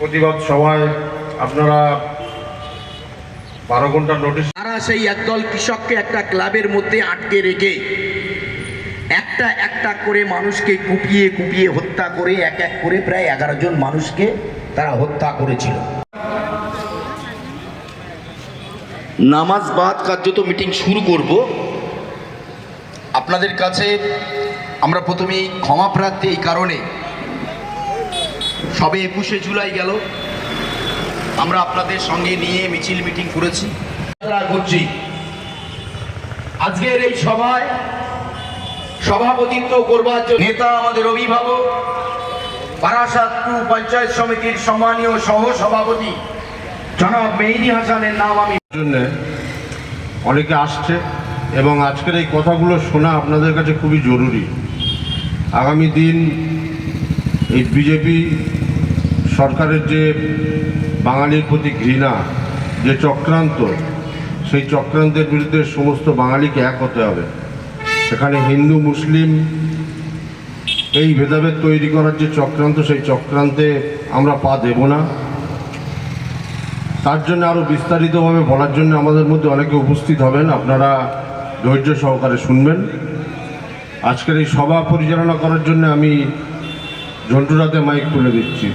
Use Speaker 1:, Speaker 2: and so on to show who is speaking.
Speaker 1: প্রতিবাদ সভায় আপনারা বারো ঘণ্টা নোটিশ
Speaker 2: তারা সেই একদল কৃষককে একটা ক্লাবের মধ্যে আটকে রেখে একটা একটা করে মানুষকে কুপিয়ে কুপিয়ে হত্যা করে, এক এক করে প্রায় এগারো জন মানুষকে তারা হত্যা করেছিল। নামাজ বাদ কার্যত মিটিং শুরু করব। আপনাদের কাছে আমরা প্রথমেই ক্ষমা প্রার্থী এই কারণে সবে একুশে জুলাই গেল। আমরা আপনাদের সঙ্গে নিয়ে মিছিল মিটিং করেছি। করছি। আজকের এই সভায় সভাপতিত্ব করবার জন্য নেতা আমাদের অভিভাবক বারাসাত টু পঞ্চায়েত সমিতির সম্মানীয় সহ সভাপতি জনাব মেহেদি হাসানের নাম আমি
Speaker 1: জন্য অনেকে আসছে এবং আজকের এই কথাগুলো শোনা আপনাদের কাছে খুবই জরুরি। আগামী দিন এই বিজেপি সরকারের যে বাঙালির প্রতি ঘৃণা, যে চক্রান্ত, সেই চক্রান্তের বিরুদ্ধে সমস্ত বাঙালিকে এক হতে হবে। সেখানে হিন্দু, মুসলিম, এই ভেদাভেদ তৈরি করার যে চক্রান্ত, সেই চক্রান্তে আমরা পা দেব না। তার জন্য আরও বিস্তারিতভাবে বলার জন্য আমাদের মধ্যে অনেকে উপস্থিত হবেন। আপনারা ধৈর্য সহকারে শুনবেন। আজকের এই সভা পরিচালনা করার জন্য আমি ঝন্টুরাতে মাইক তুলে দিচ্ছি।